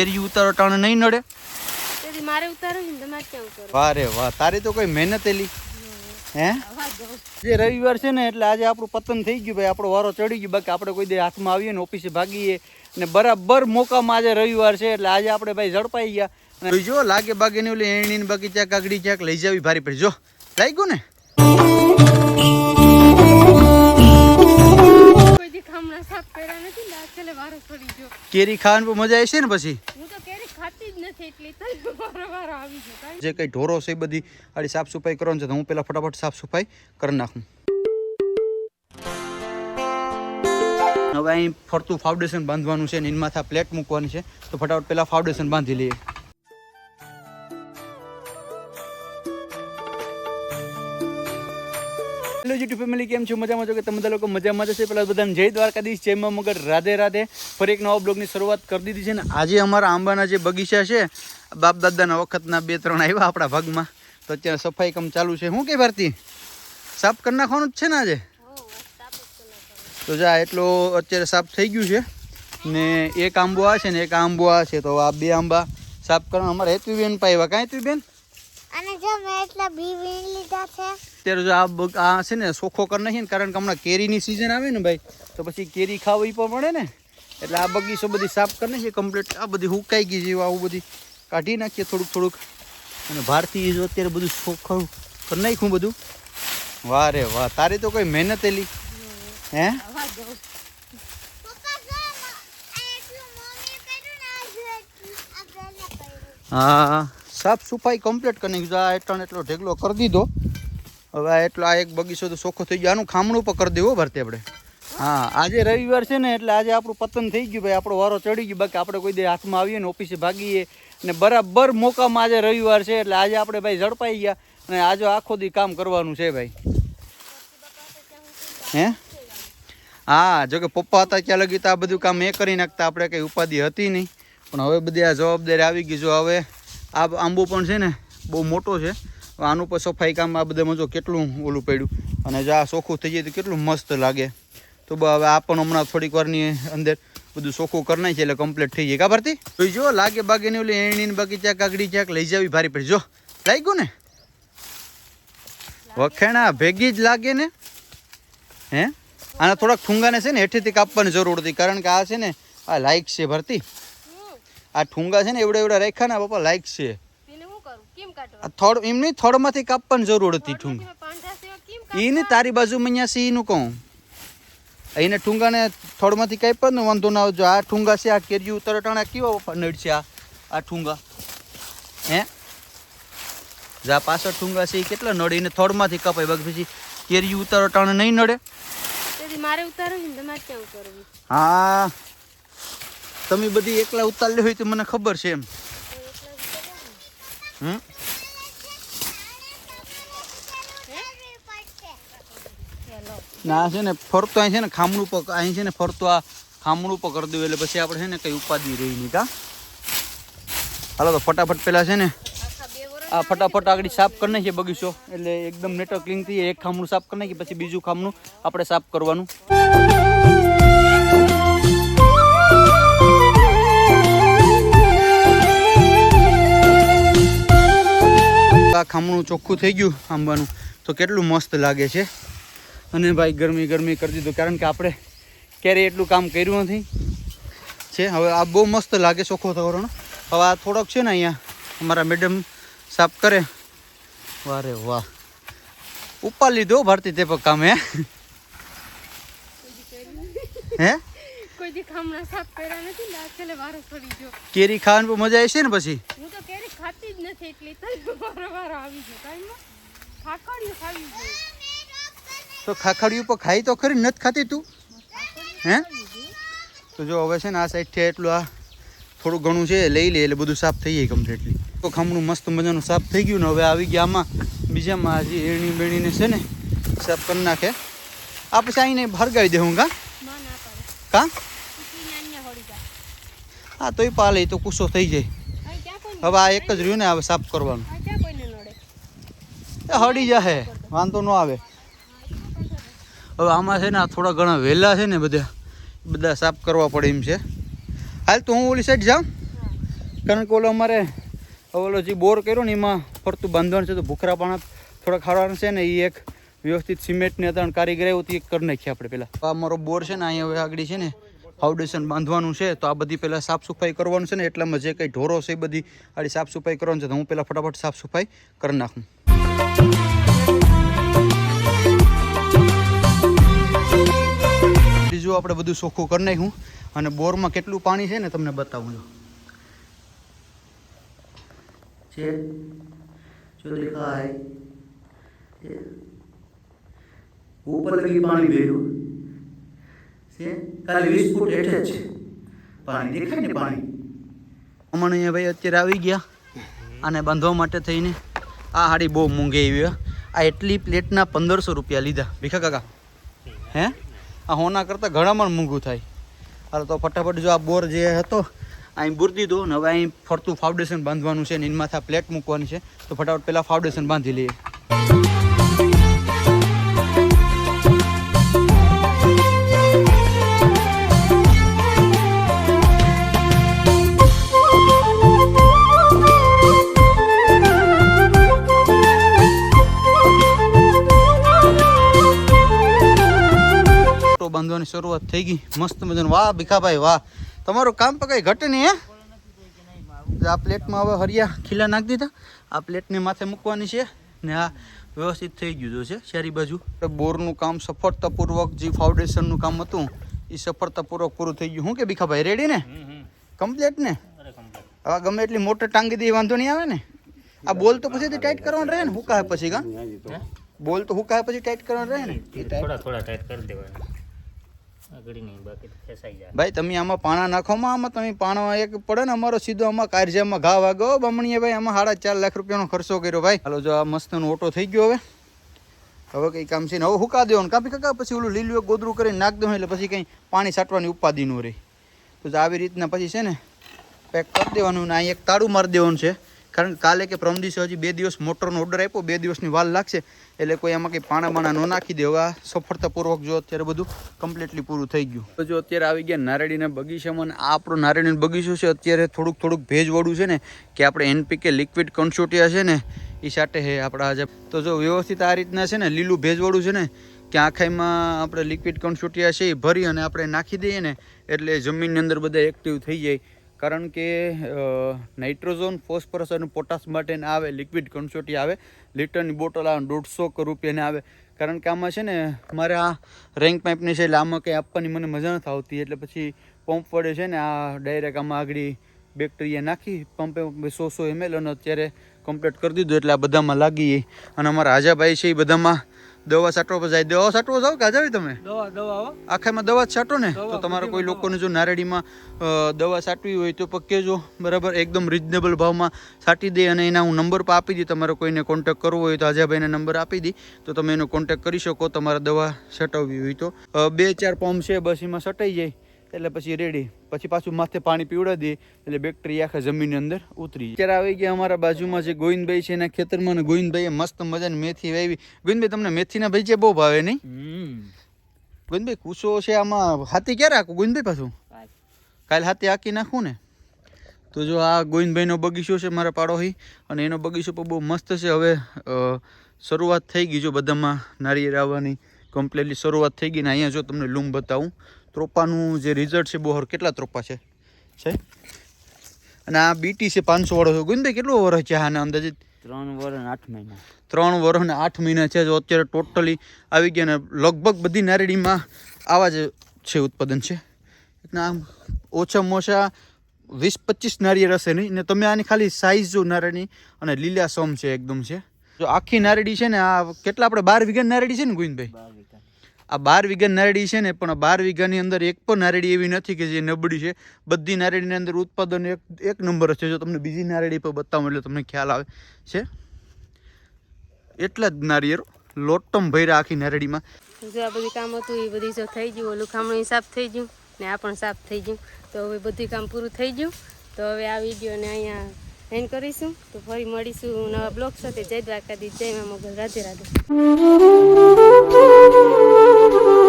કેરી ઉતારો ટાણે નહીં નડે? મારે ઉતારો તમારે ક્યાં ઉતારવું? વાહ રે વાહ તારી તો કોઈ મહેનત એલી. હે? જે રવિવાર છે ને એટલે આજે આપણું પતન થઈ ગયું ભાઈ આપણો વારો ચડી ગયો. બાકી આપણે કોઈ દે હાથમાં આવીએ ને ઓફિસે ભાગીએ. ને બરાબર મોકામાં આજે રવિવાર છે એટલે આજે આપણે ભાઈ ઝડપાઈ ગયા. અને જો લાગે બાગે ને ઓલી એણી ને બગીચા કાગડી ક્યાંક લઈ જાવી ભારી પડી. જો લાગ્યું ને? ખામણા સાફ કર્યા નથી ને છેલ્લે વારો પડી ગયો. કેરી ખાવાની પણ મજા આવશે ને પછી? હું તો કેરી ખાતી જ નથી એટલે તો વારો વારો આવી ગયો. જે કઈ ઢોરો છે એ બધી આડી સાફ સફાઈ કરવાની છે તો હું પેલા ફટાફટ સાફ સફાઈ કરી નાખું. હવે અહીં ફરતું ફાઉન્ડેશન બાંધવાનું છે ને એની માથા પ્લેટ મૂકવાની છે તો ફટાફટ પહેલાં ફાઉન્ડેશન બાંધી લઈએ. યુટ્યુબ ફેમિલી કેમ છો? મજામાં છો કે તમે બધા લોકો મજામાં જશે પહેલાં બધાને જય દ્વારકાધીશ, જય મા મગર, રાધે રાધે. ફરી એક નવા બ્લોગની શરૂઆત કરી દીધી છે ને આજે અમારા આંબાના જે બગીચા છે, બાપ દાદાના વખતના બે ત્રણ આવ્યા આપણા ભાગમાં. તો અત્યારે સફાઈ કામ ચાલુ છે. શું કે ભારતી? સાફ કરી નાખવાનું જ છે ને આજે. તો જા, એટલો અત્યારે સાફ થઈ ગયું છે. ને એક આંબો આ છે ને એક આંબો આ છે. તો આ બે આંબા સાફ કરવાના. અમારે હેતુબેન પાવ્યા કાંઈ હેતુબેન અને જો મેં એટલા બી વીણ લીધા છે. અત્યારે જો આ આ છે ને સોખો કર નાખીએ ને કારણ કે હમણાં કેરીની સિઝન આવે ને ભાઈ તો પછી કેરી ખાવી પણ પડે ને. એટલે આ બગીચો બધી સાફ કરી નાખીએ કમ્પ્લીટ આ બધી હુકાઈ ગઈ છે આવું બધી કાઢી નાખીએ થોડુંક થોડુંક. અને ભારતી જો અત્યારે બધું સોખું કરી નાખ્યું બધું. વાહ રે વાહ તારી તો કોઈ મહેનત એલી. હે? હા. સાફ સફાઈ કમ્પ્લીટ કરી નાખી આ એટલો એટલો ઢેગલો કરી દીધો. હવે આ એટલો આ એક બગીચો તો ચોખ્ખો થઈ ગયો. આનું ખામણું પણ કરી દેવો ભરતી આપણે. હા, આજે રવિવાર છે ને, એટલે આજે આપણું પતન થઈ ગયું. ભાઈ, આપણો વારો ચડી ગયો. બાકી આપણે કોઈ દે હાથમાં આવીએ ને ઓફિસે ભાગીએ. ને બરાબર મોકામાં આજે રવિવાર છે, એટલે આજે આપણે ભાઈ ઝડપાઈ ગયા. અને આજે આખો દી કામ કરવાનું છે ભાઈ. હે? હા જો કે પપ્પા હતા ત્યાં લગી તો આ બધું કામ એ કરી નાખતા. આપણે કંઈ ઉપાધિ હતી નહીં. પણ હવે બધી આ જવાબદારી આવી ગઈ જો હવે. આ આંબો પણ છે ને બહુ મોટો છે. આનું પણ સફાઈ કામ આ બધામાં જો કેટલું ઓલું પડ્યું. અને જો આ ચોખ્ખું થઈ જાય તો કેટલું મસ્ત લાગે. તો હવે આ પણ હમણાં થોડીક વારની અંદર બધું ચોખ્ખું કરી નાખીએ એટલે કમ્પ્લીટ થઈ જાય. કા ભરતી? તો જો લાગે ને ઓલી એણી બાકી ક્યાંક કાગડી ક્યાંક લઈ જાવી ભારી પડી. જો, લાગ્યું ને? વખેણા, ભેગી જ લાગે ને? હે? આના થોડાક ઠુંગાને છે ને હેઠેથી કાપવાની જરૂર હતી. કારણ કે આ છે ને, આ લાઈક છે, ભરતી. આ ઠુંગા છે ને એવડા એવડા રાખ્યા ને પપ્પા લાઈક છે. થોડ એમ નહીં થોડમાંથી કાપવાની જરૂર હતી ઠુંગ. એને તારી બાજુમાં અહીંયા સી નું કહું. એને ઠુંગાને થોડમાંથી કાપ્યા ને વાંધો ના આવજો. આ ઠુંગા છે આ કેરી ઉતર ટાણા કેવા પપ્પા નડશે આ? આ ઠુંગા. હે? જા પાછળ ઠુંગા છે એ કેટલા નડે? એને થોડમાંથી કપાય. બાકી પછી કેરી ઉતારો ટાણે નહીં નડે. મારે છે ઉતારવું હા. તમે બધી એકલા ઉતારલી હોય તો મને ખબર છે એમ. ના છે ને ફરતો અહીં છે ને ખામણું પર અહીં છે ને ફરતો આ ખામણું પર કરી દઉં એટલે પછી આપણે છે ને કંઈ ઉપાધિ રહી નહીં, કા? હાલો, તો ફટાફટ પહેલાં છે ને આ ફટાફટ આગળ સાફ કરી નાખીએ બગીચો, એટલે એકદમ નેટો ક્લીન થઈ એક ખામણું સાફ કરી નાખીએ, પછી બીજું ખામણું આપણે સાફ કરવાનું. ખામણું ચોખ્ખું થઈ ગયું આંબાનું. તો કેટલું મસ્ત લાગે છે. અને ભાઈ ગરમી ગરમી કરી દીધું. કારણ કે આપણે ક્યારેય એટલું કામ કર્યું નથી. છે હવે આ બહુ મસ્ત લાગે ચોખ્ખો થવાનો હવે આ થોડોક છે ને અહીંયા અમારા મેડમ સાફ કરે. વારે વાહ. ઉપાડી લીધો ભારતી તે પગ કામ હે? હે? કોઈ દી ખામણા સાફ કર્યા નથી ને છેલ્લે વારો પડી ગયો. કેરી ખાવાની પણ મજા આવશે ને પછી? હું તો કેરી ખાતી જ નથી એટલે તને વારો વારો આવી ગયો. કાંઈ ખાકડ્યું ખાવી જોઈએ. તો ખાખડિયું પણ ખાઈ તો ખરી નથી ખાતી તું? હે? તો જો હવે છે ને આ સાઈડથી એટલું આ થોડું ઘણું છે લઈ લે એટલે બધું સાફ થઈ જાય કમ્પ્લીટલી તો ખામણું મસ્ત મજાનું સાફ થઈ ગયું ને હવે આવી ગયા આમાં. બીજામાં હજી એણી બેણીને છે ને સાફ કરી નાખે. આ પછી આઈને ભરગાવી દેવું કા? કા? હા તોય પાલે તો કુસો થઈ જાય. હવે આ એક જ રહ્યું ને હવે સાફ કરવાનું. આ હળી જાહે વાંધો ન આવે. હવે આમાં છે ને આ થોડા ઘણા વહેલા છે ને બધા બધા સાફ કરવા પડે એમ છે. હાલ તો હું ઓલી સાઈડ જાઉં? કારણ કે ઓલો અમારે ઓલો જે બોર કર્યો ને એમાં ફરતું બાંધવાનું છે તો ભૂખરા પાણા થોડા ખાવાનું છે ને એ એક વ્યવસ્થિત સિમેન્ટને ત્રણ કારીગર એવું કરી નાખીએ આપણે પહેલાં. આ મારો બોર છે ને અહીંયા હવે આગળ છે ને ફાઉન્ડેશન બાંધવાનું છે, તો આ બધી પહેલાં સાફ સફાઈ કરવાનું છે ને, એટલામાં જે કંઈ ઢોરો છે એ બધી આડી સાફ સફાઈ કરવાનું છે. તો હું પહેલાં ફટાફટ સાફ સફાઈ કરી નાખું. બીજું આપણે બધું ચોખ્ખું કરી નાખ્યું અને બોરમાં કેટલું પાણી છે ને, તમને બતાવું છું દેખાય ઉપર લગી પાણી ભર્યું. છે? ખાલી વીસ ફૂટ હેઠે છે. પાણી દેખાય ને પાણી? અમને અહીંયા ભાઈ અત્યારે આવી ગયા. આને બાંધવા માટે થઈને આ હાડી બહુ મોંઘી આવી આ એટલી પ્લેટના પંદરસો રૂપિયા લીધા. ભીખા કાકા? હે? આ હોના કરતાં ઘણામાં મોંઘું થાય. હાલ તો ફટાફટ જો આ બોર જે હતો અહીં બુર દીધો ને હવે અહીં ફરતું ફાઉન્ડેશન બાંધવાનું છે ને એની માથે આ પ્લેટ મૂકવાની છે. તો ફટાફટ પહેલાં ફાઉન્ડેશન બાંધી લઈએ. શરૂઆત થઈ ગઈ. મસ્ત મજાનું. વાહ ભીખાભાઈ વાહ. તમારું કામ તો કઈ ઘટે નહીં હે? આ પ્લેટમાં હવે હરિયા ખીલા નાખી દીધા. આ પ્લેટને માથે મૂકવાની છે ને આ વ્યવસ્થિત થઈ ગયું છે ચારી બાજુ. બોરનું કામ સફળતાપૂર્વક જે ફાઉન્ડેશનનું કામ હતું એ સફળતાપૂર્વક પૂરું થઈ ગયું. હું કે ભીખાભાઈ રેડી ને? કમ્પ્લેટ ને? હવે ગમે એટલી મોટર ટાંગી દે વાંધો નહીં આવે ને? આ બોલ તો પછી ટાઈટ કરવાનું રહે ને? હુકાય પછી કા? બોલ તો હુકાય પછી ટાઈટ કરવાનું રહે ને? થોડા થોડા ટાઈટ કરી દેવાના આગળ નહીં બાકી તો ફેસાઈ જાય ભાઈ, તમે આમાં પાણા નાખોમાં આમાં તમે પાણો એક પડે ને, અમારો સીધો આમાં કારજામાં ઘા વાગો. બમણીએ ભાઈ, આમાં સાડા ચાર લાખ રૂપિયાનો ખર્ચો કર્યો, ભાઈ. હાલો, જો આ મસ્તનો ઓટો થઈ ગયો હવે. હવે કંઈ કામ છે ને, હવે હુકા દેવાનું. કાપી, કાકા, પછી ઓલું લીલું ગોદરું કરીને નાખ દો એટલે પછી કંઈ પાણી સાટવાની ઉપાધિ નું રહે. તો આવી રીતના પછી છે ને, પેક કરી દેવાનું ને અહીં એક તાળું મારી દેવાનું છે. કારણ કાલે કે પ્રમ દિવસે હજી બે દિવસ મોટરનો ઓર્ડર આપ્યો, બે દિવસની વાલ લાગશે. એટલે કોઈ એમાં કંઈ પાણા બાણા ન નાખી દે. હવે સફળતાપૂર્વક જો અત્યારે બધું કમ્પ્લીટલી પૂરું થઈ ગયું. તો જો અત્યારે આવી ગયા નારેડીના બગીચામાં આ આપણો નારેડીનો બગીચો છે, અત્યારે થોડુંક થોડુંક ભેજવાળું છે ને, કે આપણે એનપીકે લિક્વિડ કન્સોટિયા છે ને એ સાથે હે આપણા આજે. તો જો વ્યવસ્થિત આ રીતના છે ને, લીલું ભેજવાળું છે ને, કે આખાઈમાં આપણે લિક્વિડ કન્સોટિયા છે એ ભરી અને આપણે નાખી દઈએ ને, એટલે જમીનની અંદર બધા એક્ટિવ થઈ જાય. કારણ કે નાઇટ્રોઝન ફોસ્ફરસ અને પોટાશ માટે આવે, લિક્વિડ કન્સોટી આવે, લીટરની બોટલ આવે, દોઢસો રૂપિયાને આવે. કારણ કે આમાં છે ને, મારે આ રેન્ક પાઇપની છે, એટલે આમાં કંઈ આપવાની મને મજા નથી આવતી. એટલે પછી પંપ વડે છે ને, આ ડાયરેક્ટ આમાં આગળ બેક્ટેરિયા નાખી, પંપે સો સો એમએલ અને અત્યારે કમ્પ્લીટ કરી દીધું. એટલે આ બધામાં લાગી. જાય અને અમારા હાજાભાઈ છે એ બધામાં દવા છાંટવા પર જાય. દવા છાંટવા જાવ કે હાજાભાઈ તમે? દવા દવા આખામાં દવા જ છાંટો ને? તો તમારે કોઈ લોકોને જો નારેડીમાં દવા છાંટવી હોય તો પક્કે કહેજો બરાબર એકદમ રિઝનેબલ ભાવમાં છાંટી દે અને એના હું નંબર પર આપી દઈ તમારે કોઈને કોન્ટેક્ટ કરવો હોય તો આજાભાઈને નંબર આપી દી તો તમે એનો કોન્ટેક્ટ કરી શકો તમારે દવા છટાવવી હોય તો. બે ચાર પંપ છે બસ એમાં છટાઈ જાય. એટલે પછી રેડી પછી પાછું માથે પાણી પીવડાવી દે એટલે બેક્ટેરિયા આખા જમીનની અંદર ઉતરી જાય. અત્યારે આવી ગયા અમારા બાજુમાં જે ગોવિંદભાઈ છે એના ખેતરમાં અને ગોવિંદભાઈએ મસ્ત મજાની મેથી વાવી. ગોવિંદભાઈ તમને મેથીના ભજીયા બહુ ભાવે નહીં? ગોવિંદભાઈ કુસો છે આમાં. હાથી ક્યારે આખું? ગોવિંદભાઈ પાછું? કાલે હાથી આકી નાખું ને? તો જો આ ગોવિંદભાઈનો બગીચો છે મારા પાડોહી અને એનો બગીચો પણ બહુ મસ્ત છે. હવે શરૂઆત થઈ ગઈ જો બધામાં નારિયેળ આવવાની. કમ્પ્લીટલી શરૂઆત થઈ ગઈ ને અહીંયા જો તમને લૂમ બતાવું. ત્રોપાનું જે રિઝલ્ટ છે બહોર કેટલા ત્રોપા છે? છે? અને આ બીટી છે પાંચસો વાળો છે. ગુંદે કેટલો વર્ષ છે આને અંદાજે ત્રણ વર્ષ આઠ મહિના. ત્રણ વર્ષ ને આઠ મહિના છે. જો અત્યારે ટોટલી આવી ગયા ને લગભગ બધી નારેડીમાં આવા જ છે ઉત્પાદન છે. એટલે આમ ઓછામાં ઓછા વીસ પચીસ નારિયેળ હશે નહીં. ને તમે આની ખાલી સાઇઝ જો નારેડી અને લીલા સોમ છે એકદમ છે. જો આખી નારેડી છે ને આ કેટલા આપણે બાર વીઘા નારેડી છે ને ગોવિંદભાઈ આ બાર વીઘા નારેડી છે ને, પણ બાર વીઘાની અંદર એક પણ નારેડી એવી નથી કે જે નબળી છે. બધી નારેડીની અંદર ઉત્પાદન એક એક નંબર છે. જો તમને બીજી નારેડી પર બતાવું એટલે તમને ખ્યાલ આવે છે. એટલા જ નારિયેરો લોટમ ભર્યા આખી નારેડીમાં. જો આ બધું કામ હતું, એ બધી જો થઈ ગયું ઓલું ખામણું સાફ થઈ ગયું, ને આ પણ સાફ થઈ ગયું. તો હવે બધું કામ પૂરું થઈ ગયું. તો હવે આ વિડીયોને અહીંયા એન્ડ કરીશું. તો ફરી મળીશું નવા બ્લોગ સાથે. જય દ્વારકાધીશ, જય મા મોગલ. રાધે રાધે.